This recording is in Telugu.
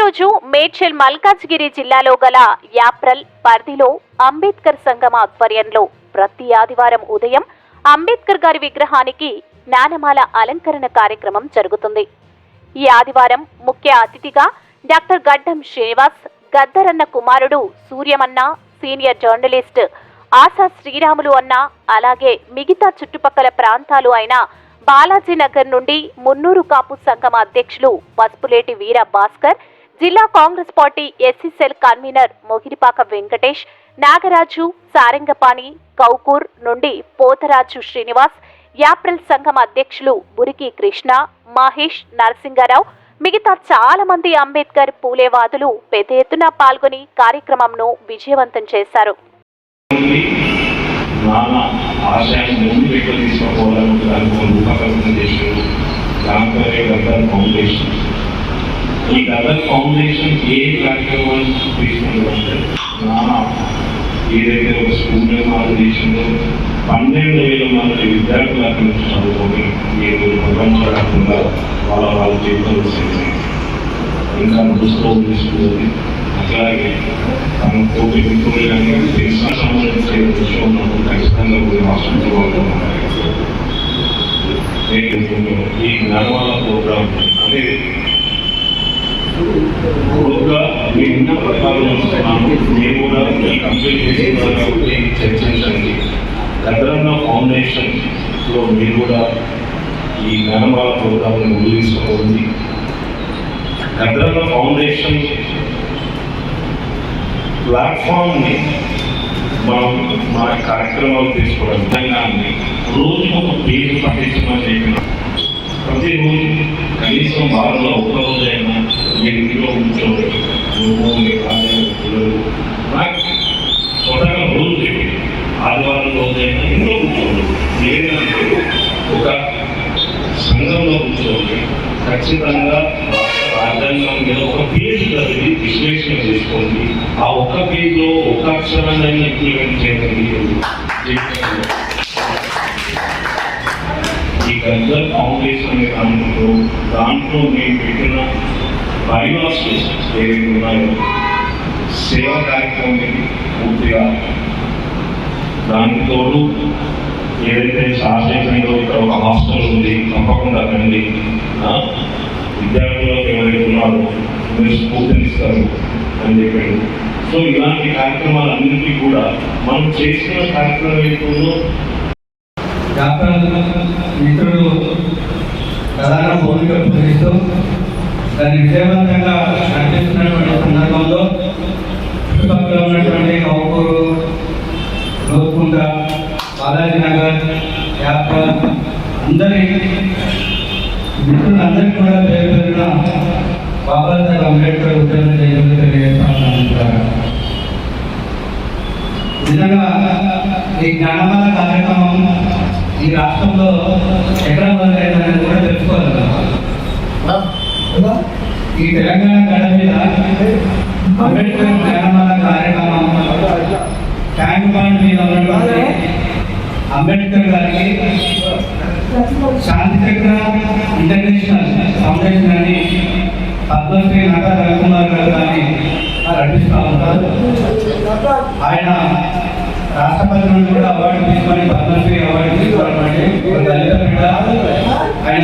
ఈరోజు మేడ్చల్ మల్కాజ్గిరి జిల్లాలో గల యాప్రల్ పరిధిలో అంబేద్కర్ సంఘం ఆధ్వర్యంలో ప్రతి ఆదివారం ఉదయం అంబేద్కర్ గారి విగ్రహానికి జ్ఞానమాల అలంకరణ కార్యక్రమం జరుగుతుంది. ఈ ఆదివారం ముఖ్య అతిథిగా డాక్టర్ గడ్డం శ్రీనివాస్ గద్దరన్న కుమారుడు సూర్యమన్న సీనియర్ జర్నలిస్ట్ ఆశా శ్రీరాములు అన్న అలాగే మిగతా చుట్టుపక్కల ప్రాంతాలు అయిన బాలాజీ నగర్ నుండి మున్నూరు కాపు సంఘం అధ్యక్షులు పసుపులేటి వీర భాస్కర్ జిల్లా Congress party SC cell convener Mogiripaka Venkatesh Nagaraju Sarangapani Koukur నుండి పోతరాజు శ్రీనివాస్ యాప్రిల్ సంఘం అధ్యక్షులు బురికి కృష్ణ మహేష్ నరసింగారావు మిగతా చాలా మంది అంబేద్కర్ పూలేవాదులు పెద్ద ఎత్తున పాల్గొని కార్యక్రమంను విజయవంతం చేశారు. ఫౌండేషన్. ఈ డబల్ ఫౌండేషన్ ఏ కార్యక్రమం తీసుకుంటుందంటే నాన్న ఏదైతే ఒక స్కూల్లో నిర్మాణం చేసిందో పన్నెండు వేల మంది విద్యార్థులు అక్కడ నుంచి చదువుకొని ఏ రోజు ప్రపంచవ్యాప్తంగా వాళ్ళ వాళ్ళ జీవితంలో చేసింది ఇంకా దృష్టిలో తీసుకుంటుంది అట్లాగే తన కోటి మిత్రులు కానీ తెలిసిన సంబంధించే విషయం ఉన్నప్పుడు ఖచ్చితంగా కొన్ని హాస్పిటల్ నేను ఈ జ్ఞానవాళ్ళ ప్రోగ్రామ్ అనేది గ్రూప్గా మీ ఉన్న ప్రకారం వస్తున్నాను కూడా ఈ కంప్లీట్ చేసిన కాబట్టి చర్చించండి. భద్రంగా ఫౌండేషన్లో మీరు కూడా ఈ జ్ఞానవాళ్ళ ప్రోగ్రామ్ని ముందు తీసుకోవాలి ఫౌండేషన్ ప్లాట్ఫామ్ని మనం మా కార్యక్రమాలు తీసుకోవడం విధంగా రోజు ఒక పేరు పట్టించమని చెప్పిన ప్రతిరోజు కనీసం వారంలో ఒక రోజైనా మీరు ఇంట్లో నువ్వు మీ భార్య, పిల్లలు నాకు స్వతహాగా రోజు ఆదివారం రోజైనా ఇంట్లో కూర్చోండి లేదంటే ఒక సంఘంలో కూర్చోండి ఖచ్చితంగా రాజ్యాంగం మీద ఒక పేజ్ చదివి విశ్లేషణ చేసుకోండి ఆ ఒక్క పేజ్లో ఒక్క అక్షరాన్ని ఇంప్లిమెంట్ చేయండి ఈ గద్దర్ ఫౌండేషన్ అనే దాంట్లో దాంట్లో పెట్టిన బైలాస్ ఏవైతే ఉన్నాయో సేవా కార్యక్రమం పూర్తిగా దానికి తోడు ఏదైతే శాశ్వతంగా ఇక్కడ ఒక హాస్టల్ ఉంది తప్పకుండా రండి విద్యార్థులకు ఎవరైతే ఉన్నారో మీరు స్ఫూర్తినిస్తారు అని చెప్పాడు. సో ఇలాంటి కార్యక్రమాలన్నింటినీ కూడా మనం చేసిన కార్యక్రమం ఏంటో డాక్టర్ మిత్రుడు ప్రధాన భూమిక పోషిస్తూ దాన్ని విజయవంతంగా నడిపిస్తున్నటువంటి సందర్భంలో చుట్టుపక్కల ఉన్నటువంటి కౌకూరు లోకుంట బాలాజీ నగర్ యాత్ర అందరి మిత్రులందరికీ కూడా పేరు పేరున బాబాసాహెబ్ అంబేద్కర్ ఉద్యోగం చేయడం తెలియజేస్తాను నిజంగా ఈ జ్ఞానమాల కార్యక్రమం ఈ రాష్ట్రంలో ఎక్కడ మొదలైందనేది కూడా తెలుసుకోవాలి ఈ తెలంగాణ గడ మీద అంబేద్కర్ జ్ఞానమాల కార్యక్రమం ట్యాంక్ బాండ్ మీద ఉన్నటువంటి అంబేద్కర్ గారికి శాంతి చక్ర ఇంటర్నేషనల్ ఫౌండేషన్ అని పద్మశ్రీ నట రవికుమార్ గారు దాన్ని నడిపిస్తూ ఉంటారు ఆయన రాష్ట్రపతి నుండి కూడా అవార్డు తీసుకొని పద్మశ్రీ అవార్డు తీసుకోవడం అంటే దళిత బిడ్డ ఆయన